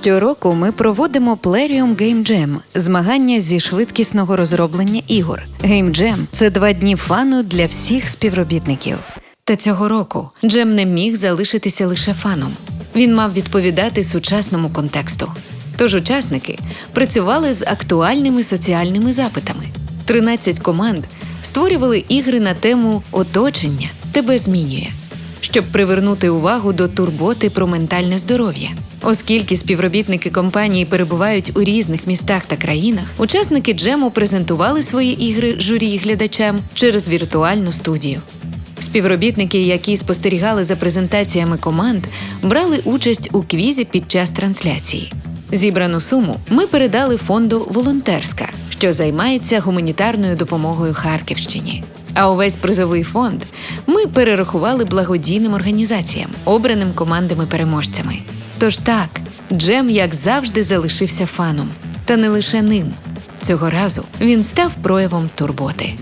Щороку ми проводимо Plarium Game Jam – змагання зі швидкісного розроблення ігор. Game Jam – це два дні фану для всіх співробітників. Та цього року Джем не міг залишитися лише фаном. Він мав відповідати сучасному контексту. Тож учасники працювали з актуальними соціальними запитами. 13 команд створювали ігри на тему Оточення тебе змінює щоб привернути увагу до турботи про ментальне здоров'я. Оскільки співробітники компанії перебувають у різних містах та країнах, учасники джему презентували свої ігри журі і глядачам через віртуальну студію. Співробітники, які спостерігали за презентаціями команд, брали участь у квізі під час трансляції. Зібрану суму ми передали фонду Волонтерська, що займається гуманітарною допомогою Харківщині. А увесь призовий фонд ми перерахували благодійним організаціям, обраним командами-переможцями. Тож так, Джем, як завжди, залишився фаном. Та не лише ним. Цього разу він став проявом турботи.